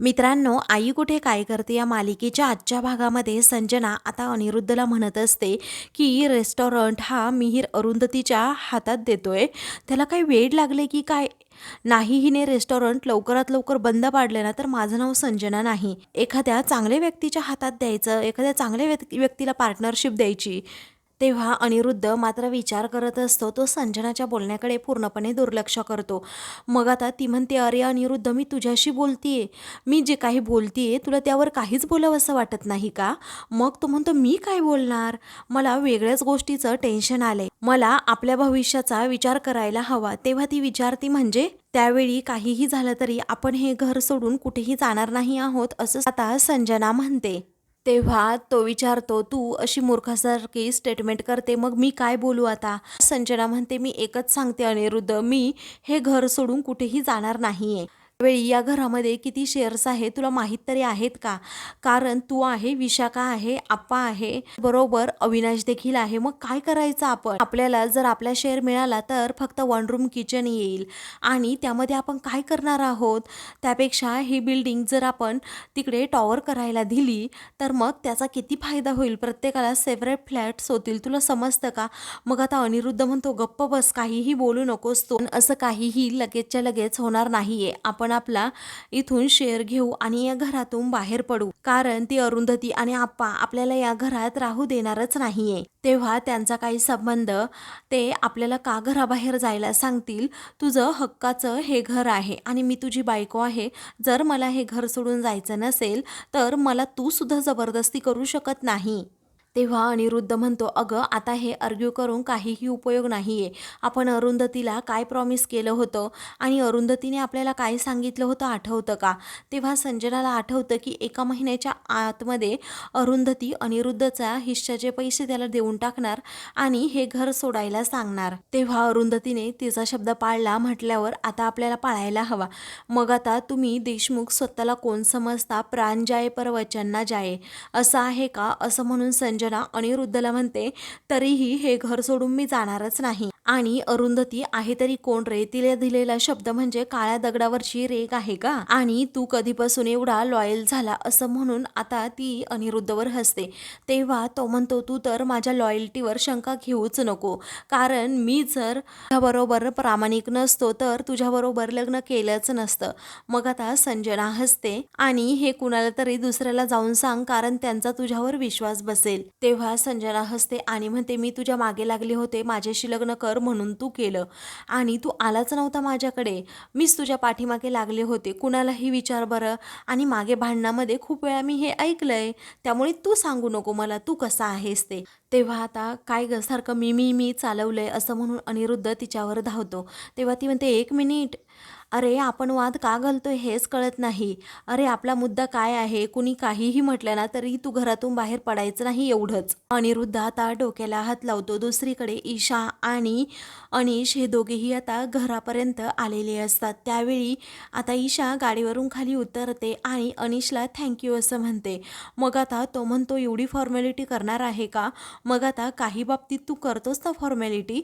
मित्रांनो आई कुठे काय करते या मालिकेच्या आजच्या भागामध्ये संजना आता अनिरुद्धला म्हणत असते की रेस्टॉरंट हा मिहीर अरुंधतीच्या हातात देतोय. त्याला काही वेळ लागले की काय? नाही हिने रेस्टॉरंट लवकरात लवकर बंद पाडले ना तर माझं नाव संजना नाही. एखाद्या चांगल्या व्यक्तीच्या हातात द्यायचं एखाद्या चांगल्या व्यक् व्यक्तीला पार्टनरशिप द्यायची. तेव्हा अनिरुद्ध मात्र विचार करत असतो तो संजनाच्या बोलण्याकडे पूर्णपणे दुर्लक्ष करतो. मग आता ती म्हणते अरे अनिरुद्ध मी तुझ्याशी बोलतीये. मी जे काही बोलतीये तुला त्यावर काहीच बोलावं असं वाटत नाही का? मग तो म्हणतो मी काय बोलणार? मला वेगळ्याच गोष्टीचं टेन्शन आलंय. मला आपल्या भविष्याचा विचार करायला हवा. तेव्हा ती विचारती म्हणजे त्यावेळी काहीही झालं तरी आपण हे घर सोडून कुठेही जाणार नाही आहोत असं आता संजना म्हणते. तेव्हा तो विचारतो तू अशी मूर्खासारखी स्टेटमेंट करते मग मी काय बोलू आता? संजना म्हणते मी एकच सांगते अनिरुद्ध मी हे घर सोडून कुठेही जाणार नाहीये. वेळी या घरामध्ये किती शेअर्स आहे तुला माहीत तरी आहेत का? कारण तू आहे विशाखा आहे आप्पा आहे बरोबर अविनाश देखील आहे. मग काय करायचं आपण? आपल्याला जर आपला शेअर मिळाला तर फक्त वन रूम किचन येईल. आणि त्यामध्ये आपण काय करणार आहोत? त्यापेक्षा ही बिल्डिंग जर आपण तिकडे टॉवर करायला दिली तर मग त्याचा किती फायदा होईल? प्रत्येकाला सेपरेट फ्लॅट्स होतील. तुला समजतं का? मग आता अनिरुद्ध म्हणतो गप्प बस काहीही बोलू नकोस तो. असं काहीही लगेचच्या लगेच होणार नाहीये. आपण आपला इथून शेअर घेऊ आणि या घरातून बाहेर पडू. कारण ती अरुंधती आणि आप्पा आपल्याला या घरात राहू देणारच नाहीये. तेव्हा त्यांचा काही संबंध ते आपल्याला का घराबाहेर जायला सांगतील? तुझं हक्काचं हे घर आहे आणि मी तुझी बायको आहे. जर मला हे घर सोडून जायचं नसेल तर मला तू सुद्धा जबरदस्ती करू शकत नाही. तेव्हा अनिरुद्ध म्हणतो अगं आता हे अर्ग्यू करून काहीही उपयोग नाही आहे आपण अरुंधतीला काय प्रॉमिस केलं होतं आणि अरुंधतीने आपल्याला काय सांगितलं होतं आठवतं का? तेव्हा संजनाला आठवतं की एका महिन्याच्या आतमध्ये अरुंधती अनिरुद्धचा हिश्श्याचे पैसे त्याला देऊन टाकणार आणि हे घर सोडायला सांगणार. तेव्हा अरुंधतीने तिचा शब्द पाळला म्हटल्यावर आता आपल्याला पाळायला हवा. मग आता तुम्ही देशमुख स्वतःला कोण समजता? प्राण जाये पर वचन ना जाये. असं आहे का? असं म्हणून अंजना अनिरुद्धला म्हणते तरीही हे घर सोडून मी जाणारच नाही. आणि अरुंधती आहे तरी कोण रे? तिला दिलेला शब्द म्हणजे काळ्या दगडावरची रेग आहे का? आणि तू कधीपासून एवढा लॉयल झाला असं म्हणून आता ती अनिरुद्धवर हसते. तेव्हा तो म्हणतो तू तर माझ्या लॉयल्टीवर शंका घेऊच नको. कारण मी जर तुझ्याबरोबर प्रामाणिक नसतो तर तुझ्याबरोबर लग्न केलंच नसतं. मग आता संजना हसते आणि हे कुणाला तरी दुसऱ्याला जाऊन सांग कारण त्यांचा तुझ्यावर विश्वास बसेल. तेव्हा संजना हसते आणि म्हणते मी तुझ्या मागे लागले होते. माझ्याशी लग्न कर म्हणून तू केलं. आणि तू आलाच नव्हता माझ्याकडे. मीच तुझ्या पाठीमागे लागले होते. कुणालाही विचार बरं. आणि मागे भांडणामध्ये खूप वेळा मी हे ऐकलंय. त्यामुळे तू सांगू नको मला. तू कसा आहेस ते. तेव्हा आता काय ग? सारखं मी मी मी चालवलंय असं म्हणून अनिरुद्ध तिच्यावर धावतो. तेव्हा ती म्हणते एक मिनिट. अरे आपण वाद का घालतोय हेच कळत नाही. अरे आपला मुद्दा काय आहे? कुणी काहीही म्हटलं ना तरी तू घरातून बाहेर पडायचं नाही एवढंच. अनिरुद्ध आता डोक्याला हात लावतो. दुसरीकडे ईशा आणि अनिश हे दोघेही आता घरापर्यंत आलेले असतात. त्यावेळी आता ईशा गाडीवरून खाली उतरते आणि अनिशला थँक्यू असं म्हणते. मग आता तो म्हणतो एवढी फॉर्मॅलिटी करणार आहे का? मग आता काही बाबतीत तू करतोस ना फॉर्मॅलिटी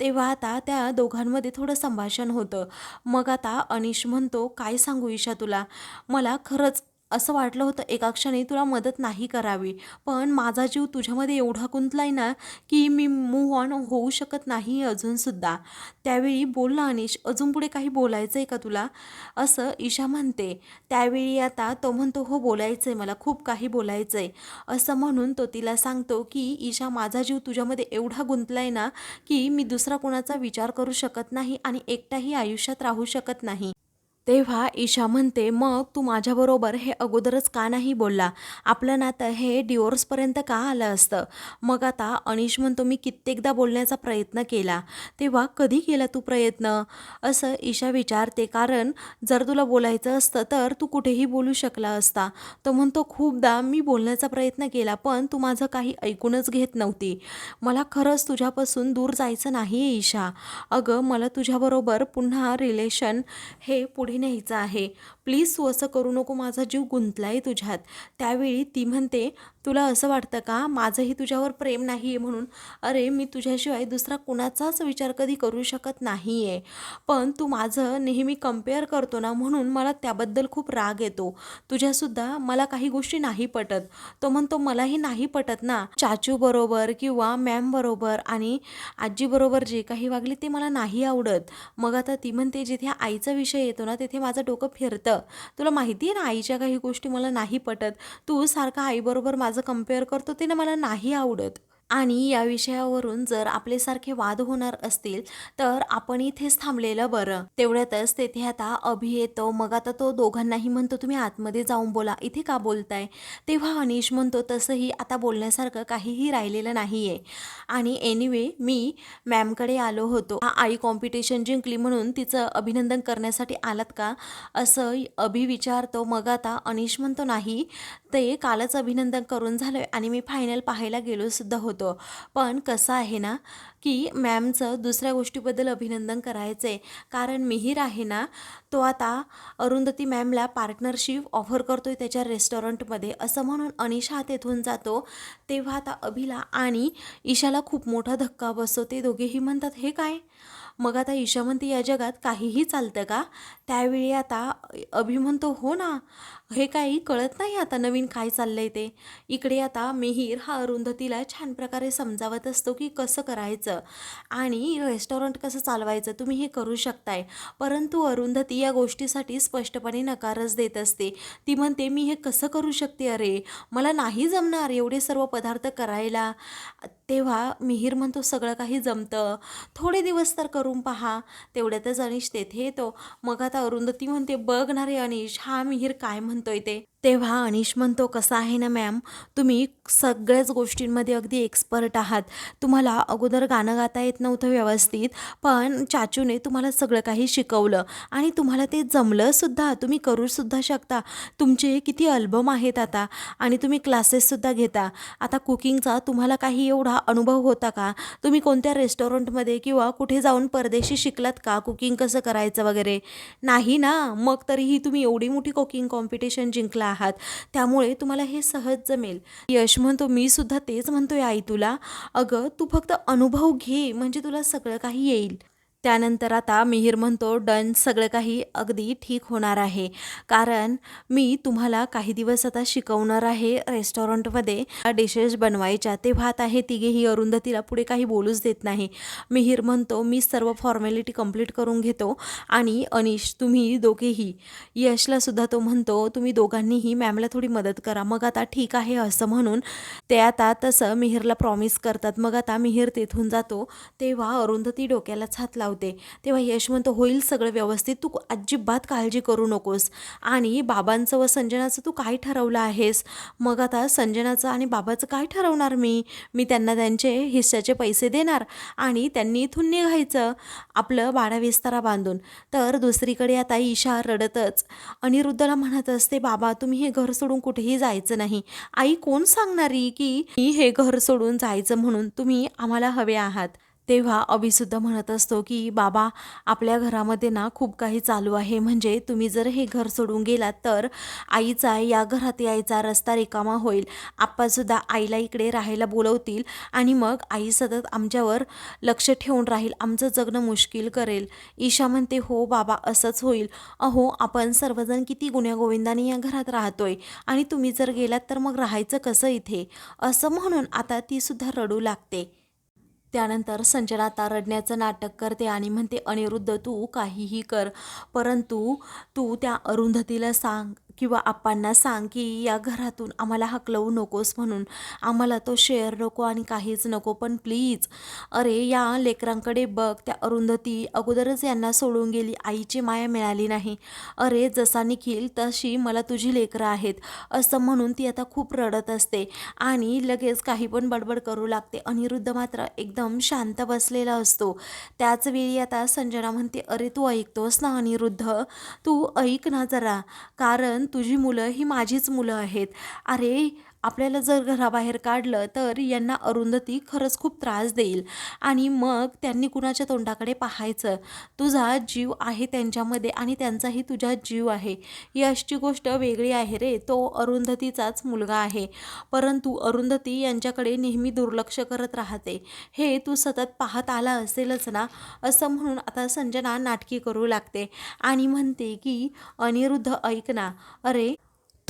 तेव्हा आता त्या दोघांमध्ये थोडं संभाषण होतं. मग आता अनिश म्हणतो काय सांगू ईशा तुला? मला खरंच असं वाटलं होतं एका क्षणी तुला मदत नाही करावी. पण माझा जीव तुझ्यामध्ये एवढा गुंतलाय ना की मी मूव्ह ऑन होऊ शकत नाही अजूनसुद्धा त्यावेळी बोल अनिश अजून पुढे काही बोलायचं आहे का तुला? असं ईशा म्हणते. त्यावेळी आता तो म्हणतो हो बोलायचं आहे मला खूप काही बोलायचं आहे असं म्हणून तो तिला सांगतो की ईशा माझा जीव तुझ्यामध्ये एवढा गुंतलाय ना की मी दुसरा कोणाचा विचार करू शकत नाही आणि एकटाही आयुष्यात राहू शकत नाही. तेव्हा ईशा म्हणते मग तू माझ्याबरोबर हे अगोदरच का नाही बोलला? आपलं नातं हे डिवोर्सपर्यंत का आलं असतं? मग आता अनिश म्हणतो मी कित्येकदा बोलण्याचा प्रयत्न केला. तेव्हा कधी केला तू प्रयत्न? असं ईशा विचारते. कारण जर तुला बोलायचं असतं तर तू कुठेही बोलू शकला असता तो म्हणतो खूपदा मी बोलण्याचा प्रयत्न केला पण तू माझं काही ऐकूनच घेत नव्हती. मला खरंच तुझ्यापासून दूर जायचं नाही ईशा. अगं मला तुझ्याबरोबर पुन्हा रिलेशन हे पुढे न्यायचं आहे. प्लीज तू असं करू नको माझा जीव गुंतलाय तुझ्यात. त्यावेळी ती म्हणते तुला असं वाटतं का? माझंही तुझ्यावर प्रेम नाही आहे म्हणून. अरे मी तुझ्याशिवाय दुसरा कुणाचाच विचार कधी करू शकत नाही आहे पण तू माझं नेहमी कंपेअर करतो ना म्हणून मला त्याबद्दल खूप राग येतो. तुझ्यासुद्धा मला काही गोष्टी नाही पटत. तो म्हणतो मलाही नाही पटत ना. चाचू बरोबर किंवा मॅम बरोबर आणि आजीबरोबर जे काही वागले ते मला नाही आवडत. मग आता ती म्हणते जिथे आईचा विषय येतो ना तिथे माझं डोकं फिरतं. तुला माहिती आहे ना आईच्या काही गोष्टी मला नाही पटत. तू सारखा आईबरोबर माझं माझं कंपेअर करतो ते ना मला नाही आवडत. आणि या विषयावरून जर आपलेसारखे वाद होणार असतील तर आपण इथेच थांबलेलं बरं. तेवढ्यातच तेथे आता अभि येतो. मग आता तो दोघांनाही म्हणतो तुम्ही आतमध्ये जाऊन बोला. इथे का बोलताय? तेव्हा अनिश म्हणतो तसंही आता बोलण्यासारखं काहीही राहिलेलं नाही आहे आणि एनिवे मी मॅमकडे आलो होतो. हा आई कॉम्पिटिशन जिंकली म्हणून तिचं अभिनंदन करण्यासाठी आलात का? असं अभि विचारतो. मग आता अनिश म्हणतो नाही. ते कालच अभिनंदन करून झालं आणि मी फायनल पाहायला गेलो सुद्धा होतं. पण कसं आहे ना की मॅमचं दुसऱ्या गोष्टीबद्दल अभिनंदन करायचं आहे कारण मिहीर आहे ना तो आता अरुंधती मॅमला पार्टनरशिप ऑफर करतोय त्याच्या रेस्टॉरंटमध्ये. असं म्हणून अनिशा तेथून जातो तेव्हा आता अभिला आणि ईशाला खूप मोठा धक्का बसतो. ते दोघेही म्हणतात हे काय? मग आता ईशा म्हणते या जगात काहीही चालतं का? त्यावेळी आता अभि म्हणतो हो ना. हे काही कळत नाही आता नवीन काय चाललंय ते. इकडे आता मिहीर हा अरुंधतीला छान प्रकारे समजावत असतो की कसं करायचं. आणि रेस्टॉरंट कसं चालवायचं? तुम्ही हे करू शकताय. परंतु अरुंधती या गोष्टीसाठी स्पष्टपणे नकारच देत असते. ती म्हणते मी हे कसं करू शकते? अरे मला नाही जमणार एवढे सर्व पदार्थ करायला. तेव्हा मिहीर म्हणतो सगळं काही जमतं. थोडे दिवस तर करून पहा. तेवढ्यातच अनिश तेथे येतो. मग आता अरुंधती म्हणते बघ ना रे अनिश हा मिहीर काय म्हणतोय ते? तेव्हा अनिश म्हणतो कसं आहे ना मॅम तुम्ही सगळ्याच गोष्टींमध्ये अगदी एक्सपर्ट आहात. तुम्हाला अगोदर गाणं गाता येत नव्हतं व्यवस्थित पण चाचूने तुम्हाला सगळं काही शिकवलं. आणि तुम्हाला ते जमलंसुद्धा तुम्ही करूसुद्धा शकता. तुमचे किती अल्बम आहेत आता? आणि तुम्ही क्लासेससुद्धा घेता. आता कुकिंगचा तुम्हाला काही एवढा अनुभव होता का? तुम्ही कोणत्या रेस्टॉरंटमध्ये किंवा कुठे जाऊन परदेशी शिकलात का? कुकिंग कसं करायचं वगैरे? नाही ना. मग तरीही तुम्ही एवढी मोठी कुकिंग कॉम्पिटिशन जिंकला आहात. त्यामुळे तुम्हाला हे सहज जमेल. यश म्हणतो मी सुद्धा तेच म्हणतोय आई तुला. अगं तू फक्त अनुभव घे म्हणजे तुला सगळं काही येईल. त्यानंतर आता मिहीर म्हणतो डन सगळं काही अगदी ठीक होणार आहे. कारण मी तुम्हाला काही दिवस आता शिकवणार आहे रेस्टॉरंटमध्ये. डिशेस बनवायच्या तेव्हा आता हे तिघेही अरुंधतीला पुढे काही बोलूच देत नाही. मिहीर म्हणतो मी सर्व फॉर्मॅलिटी कंप्लीट करून घेतो आणि अनिश तुम्ही दोघेही. यशला सुद्धा तो म्हणतो तुम्ही दोघांनीही मॅमला थोडी मदत करा. मग आता ठीक आहे असं म्हणून ते आता तसं मिहीरला प्रॉमिस करतात. मग आता मिहीर तेथून जातो तेव्हा अरुंधती डोक्याला हात लाव तेव्हा यश म्हणतो होईल सगळं व्यवस्थित. तू अजिबात काळजी करू नकोस. आणि बाबांचं व संजनाचं तू काय ठरवलं आहेस? मग आता संजनाचं आणि बाबाचं काय ठरवणार मी? मी त्यांना त्यांचे हिस्साचे पैसे देणार आणि त्यांनी इथून निघायचं आपलं बाडा विस्तारा बांधून. तर दुसरीकडे आता ईशा रडतच. अनिरुद्धला म्हणत असते बाबा तुम्ही हे घर सोडून कुठेही जायचं नाही. आई कोण सांगणारी की मी हे घर सोडून जायचं म्हणून? तुम्ही आम्हाला हवे आहात. तेव्हा अभिसुद्धा म्हणत असतो की बाबा आपल्या घरामध्ये ना खूप काही चालू आहे. म्हणजे तुम्ही जर हे घर सोडून गेलात तर आईचा या घरात यायचा रस्ता रिकामा होईल. आप्पासुद्धा आईला इकडे राहायला बोलवतील आणि मग आई सतत आमच्यावर लक्ष ठेवून राहील. आमचं जगणं मुश्किल करेल. ईशा म्हणते हो बाबा असंच होईल. अहो आपण सर्वजण किती गुण्यागोविंदाने या घरात राहतोय. आणि तुम्ही जर गेलात तर मग राहायचं कसं इथे? असं म्हणून आता ती सुद्धा रडू लागते. त्यानंतर संजना आता रडण्याचं नाटक करते आणि म्हणते अनिरुद्ध तू काहीही कर परंतु तू त्या अरुंधतीला सांग किंवा आप्पांना सांग की या घरातून आम्हाला हकलवू नकोस म्हणून. आम्हाला तो शेअर नको आणि काहीच नको पण प्लीज अरे या लेकरांकडे बघ त्या अरुंधती अगोदरच यांना सोडून गेली आईची माया मिळाली नाही. अरे जसा निखिल तशी मला तुझी लेकरं आहेत. असं म्हणून ती आता खूप रडत असते आणि लगेच काही पण बडबड करू लागते. अनिरुद्ध मात्र एकदम शांत बसलेला असतो. त्याचवेळी आता संजना म्हणते अरे तू ऐकतोस ना अनिरुद्ध? तू ऐक ना जरा. कारण तुझी मुलं ही माझीच मुलं आहेत. अरे आपल्याला जर घराबाहेर काढलं तर यांना अरुंधती खरंच खूप त्रास देईल. आणि मग त्यांनी कुणाच्या तोंडाकडे पाहायचं? तुझा जीव आहे त्यांच्यामध्ये आणि त्यांचाही तुझा जीव आहे. ही अशी गोष्ट वेगळी आहे रे. तो अरुंधतीचाच मुलगा आहे. परंतु अरुंधती यांच्याकडे नेहमी दुर्लक्ष करत राहते. हे तू सतत पाहत आला असेलच ना? असं म्हणून आता संजना नाटकी करू लागते आणि म्हणते की अनिरुद्ध ऐक ना. अरे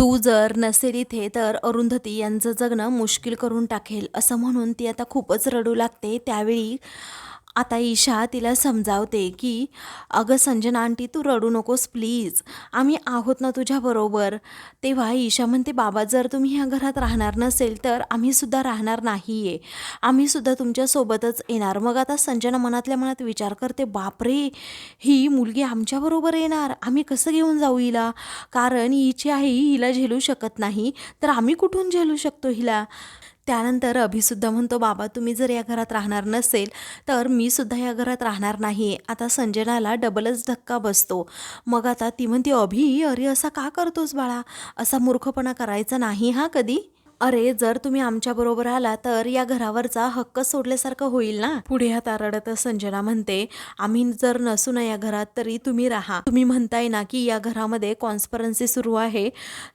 तू जर नसेल इथे तर अरुंधती यांचं जगणं मुश्किल करून टाकेल असं म्हणून ती आता खूपच रडू लागते. त्यावेळी आता ईशा तिला समजावते की अगं संजना आंटी तू रडू नकोस प्लीज. आम्ही आहोत ना तुझ्याबरोबर तेव्हा ईशा म्हणते बाबा जर तुम्ही ह्या घरात राहणार नसेल तर आम्हीसुद्धा राहणार नाही आहे आम्हीसुद्धा तुमच्यासोबतच येणार. मग आता संजना मनातल्या मनात विचार करते बापरे ही मुलगी आमच्याबरोबर येणार. आम्ही कसं घेऊन जाऊ हिला? कारण हिची आई हिला झेलू शकत नाही तर आम्ही कुठून झेलू शकतो हिला? त्यानंतर अभिसुद्धा म्हणतो बाबा तुम्ही जर या घरात राहणार नसेल तर मी सुद्धा या घरात राहणार नाही. आता संजनाला डबलच धक्का बसतो. मग आता ती म्हणते अभि अरे असा का करतोस बाळा? असा मूर्खपणा करायचा नाही हा कधी? अरे जर तुम्ही आमच्याबरोबर आला तर या घरावरचा हक्क सोडल्यासारखं होईल ना? पुढे आता रडतच संजना म्हणते आम्ही जर नसू ना या घरात तरी तुम्ही राहा. तुम्ही म्हणताय ना की या घरामध्ये कॉन्स्परन्सी सुरू आहे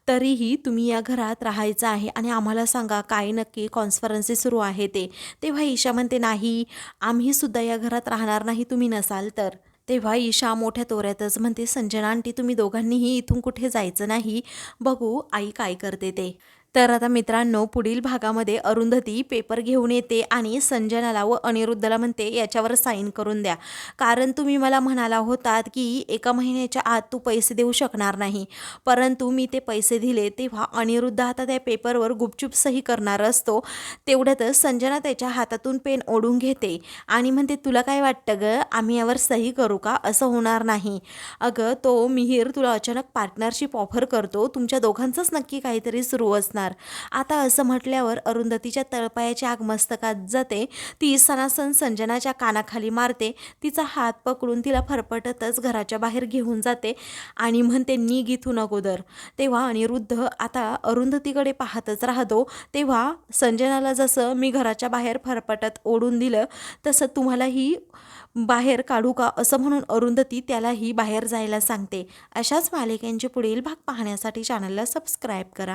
तरीही तुम्ही या घरात राहायचं आहे आणि आम्हाला सांगा काय नक्की कॉन्स्परन्सी सुरू आहे ते. तेव्हा ईशा म्हणते नाही आम्ही सुद्धा या घरात राहणार नाही तुम्ही नसाल तर. तेव्हा ईशा मोठ्या तोऱ्यातच म्हणते संजना आंटी तुम्ही दोघांनीही इथून कुठे जायचं नाही? बघू आई काय करते ते. तर आता मित्रांनो पुढील भागामध्ये अरुंधती पेपर घेऊन येते आणि संजनाला व अनिरुद्धला म्हणते याच्यावर साईन करून द्या. कारण तुम्ही मला म्हणाला होतात की एका महिन्याच्या आत तू पैसे देऊ शकणार नाही. परंतु मी ते पैसे दिले तेव्हा अनिरुद्ध आता त्या पेपरवर गुपचूप सही करणार असतो. तेवढ्यातच संजना त्याच्या हातातून पेन ओढून घेते आणि म्हणते तुला काय वाटतं ग? आम्ही यावर सही करू का? असं होणार नाही. अगं तो मिहीर तुला अचानक पार्टनरशिप ऑफर करतो. तुमच्या दोघांचंच नक्की काहीतरी सुरू असणार. आता असं म्हटल्यावर अरुंधतीच्या तळपायाची आग मस्तकात जाते. ती सनासन संजनाच्या कानाखाली मारते. तिचा हात पकडून तिला फरफटतच घराच्या बाहेर घेऊन जाते आणि म्हणते निघ इथून अगोदर तेव्हा अनिरुद्ध आता अरुंधतीकडे पाहतच राहतो. तेव्हा संजनाला जसं मी घराच्या बाहेर फरफटत ओढून दिलं तसं तुम्हालाही बाहेर काढू का असं म्हणून अरुंधती त्यालाही बाहेर जायला सांगते. अशाच मालिकेंचे पुढील भाग पाहण्यासाठी चॅनलला सबस्क्राईब करा.